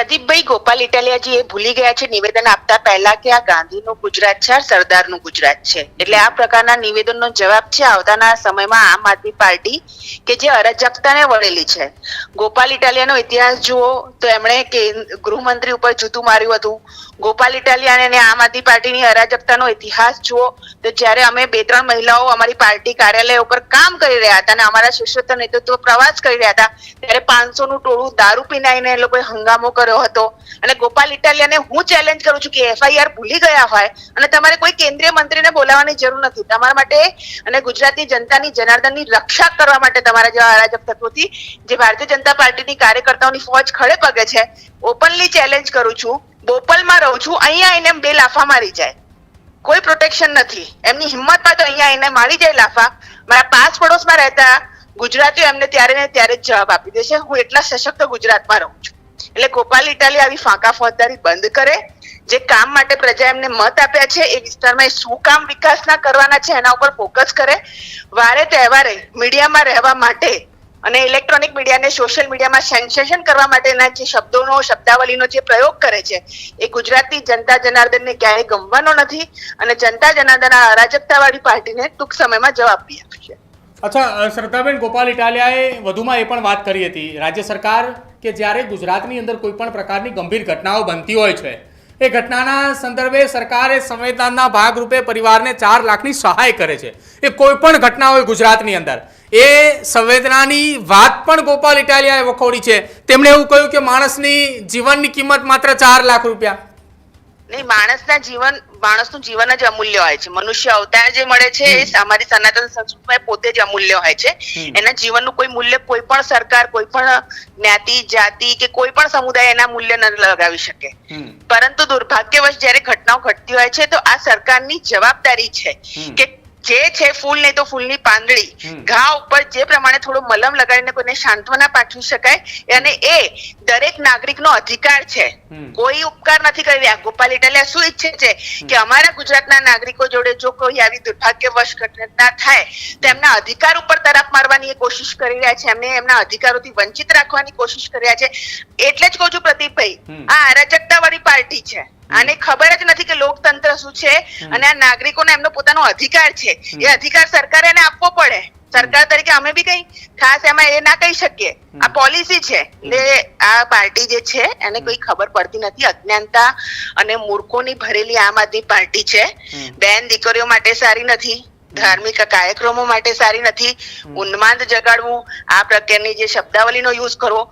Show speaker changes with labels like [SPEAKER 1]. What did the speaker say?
[SPEAKER 1] પ્રદીપભાઈ ગોપાલ ઇટાલિયાજી એ ભૂલી ગયા છે નિવેદન આપતા પહેલા કે આ ગાંધીનું ગુજરાત છે સરદારનું ગુજરાત છે. એટલે આ પ્રકારના નિવેદનનો જવાબ છે આવતાના સમયમાં આમ આદમી પાર્ટી કે જે અરાજકતાને વળેલી છે. ગોપાલ ઇટાલિયાનો ઇતિહાસ જુઓ તો એમણે ગૃહમંત્રી ઉપર જૂતું માર્યું હતું. ગોપાલ ઇટાલિયા અને આમ આદમી પાર્ટીની અરાજકતાનો ઇતિહાસ જુઓ તો જ્યારે અમે બે ત્રણ મહિલાઓ અમારી પાર્ટી કાર્યાલય ઉપર કામ કરી રહ્યા હતા અને અમારા શિષ્યત્વ નેતૃત્વ પ્રવાસ કરી રહ્યા હતા, ત્યારે પાંચસો નું ટોળું દારૂ પીનાઈને એ લોકોએ હંગામો કર્યો. હતો. અને ગોપાલ ઇટાલિયાને હું ચેલેન્જ કરું છું કે એફઆઈઆર ભૂલી ગયા હોય અને તમારે કોઈ કેન્દ્રીય મંત્રીને બોલાવવાની જરૂર નથી. તમારા માટે અને ગુજરાતની જનતાની, જનાર્દનની રક્ષા કરવા માટે તમારા જેવા અરાજક તત્વોથી જે ભારતીય જનતા પાર્ટીની કાર્યકર્તાઓની ફોજ ખડે પગે છે ઓપનલી ચેલેન્જ કરું છું. બોપલમાં રહું છું, અહીંયા એને બે લાફા મારી જાય. કોઈ પ્રોટેક્શન નથી. એમની હિંમતમાં તો અહીંયા એને મારી જાય લાફા. મારા પાસ પડોશમાં રહેતા ગુજરાતીઓ એમને ત્યારે ને ત્યારે જ જવાબ આપી દેશે. હું એટલા સશક્ત ગુજરાતમાં રહું છું. એટલે ગોપાલ ઇટાલી આવી ફાંકા ફોજદારી બંધ કરે. જે કામ માટે પ્રજા એમને મત આપ્યા છે, એ વિસ્તારમાં શું કામ વિકાસના કરવાના છે, એના ઉપર ફોકસ કરે. વારે તહેવારે મીડિયામાં રહેવા માટે અને ઇલેક્ટ્રોનિક મીડિયાને સોશિયલ મીડિયામાં સેન્સેશન કરવા માટેના જે શબ્દોનો, શબ્દાવલીનો જે પ્રયોગ કરે છે, એ ગુજરાતની જનતા જનાર્દનને ક્યારેય ગમવાનો નથી અને જનતા જનાર્દન આ અરાજકતાવાળી પાર્ટીને ટૂંક સમયમાં જવાબ આપી આપશે.
[SPEAKER 2] અચ્છા શ્રદ્ધાબેન, ગોપાલ ઇટાલિયાએ વધુમાં એ પણ વાત કરી હતી. રાજ્ય સરકાર કે જ્યારે ગુજરાતની અંદર કોઈ પણ પ્રકારની ગંભીર ઘટનાઓ બનતી હોય છે, એ ઘટનાના સંદર્ભે સરકારે સંવેદનાના ભાગરૂપે પરિવારને ચાર લાખની સહાય કરે છે. એ કોઈ પણ ઘટના હોય ગુજરાતની અંદર. એ સંવેદનાની વાત પણ ગોપાલ ઇટાલિયાએ વખોડી છે. તેમણે એવું કહ્યું કે માણસની જીવનની કિંમત માત્ર ચાર લાખ રૂપિયા.
[SPEAKER 1] નહીં માણસના જીવન માણસનું જીવન જ અમૂલ્ય હોય છે. મનુષ્ય અવતાર જે મળે છે એ અમારી સનાતન સંસ્કૃતિમાં પોતે જ અમૂલ્ય હોય છે. એના જીવનનું કોઈ મૂલ્ય કોઈ પણ સરકાર કોઈ પણ જ્ઞાતિ જાતિ કે કોઈ પણ સમુદાય એના મૂલ્ય ન લગાવી શકે. પરંતુ દુર્ભાગ્યવશ જ્યારે ઘટનાઓ ઘટતી હોય છે તો આ સરકારની જવાબદારી છે કે જે છે ફૂલ નહીં તો ફૂલની પાંદડી. ઘા ઉપર જે પ્રમાણે થોડું મલમ લગાડીને કોઈને સાંત્વના પાઠવી શકાય. અને એ દરેક નાગરિકનો અધિકાર છે. કોઈ ઉપકાર નથી કરી રહ્યા ગોપાલ ઇટાલિયા શું ઈચ્છે છે? કે અમારા ગુજરાતના નાગરિકો જોડે જો કોઈ આવી દુર્ભાગ્યવશ ઘટના થાય તો એમના અધિકાર ઉપર તરફ મારવાની એ કોશિશ કરી રહ્યા છે. એમને એમના અધિકારોથી વંચિત રાખવાની કોશિશ કરી રહ્યા છે. એટલે જ કહું છું પ્રદીપભાઈ આ અરાજકતા વાળી પાર્ટી છે. આને ખબર જ નથી કે લોકતંત્ર શું છે અને આ નાગરિકોને એમનો પોતાનો અધિકાર છે. એ અધિકાર સરકારે એને આપવો પડે. સરકાર તરીકે અમે બી કઈ ખાસ એમાં એ ના કહી શકીએ. આ પોલિસી છે. એટલે આ પાર્ટી જે છે એને કોઈ ખબર પડતી નથી. અજ્ઞાનતા અને મૂર્ખોની ભરેલી આમ આદમી પાર્ટી છે. બેન દીકરીઓ માટે સારી નથી. ધાર્મિક કાર્યક્રમો માટે સારી નથી. ઉન્માદ જગાડવું. આ પ્રકારની જે શબ્દાવલીનો યુઝ કરવો.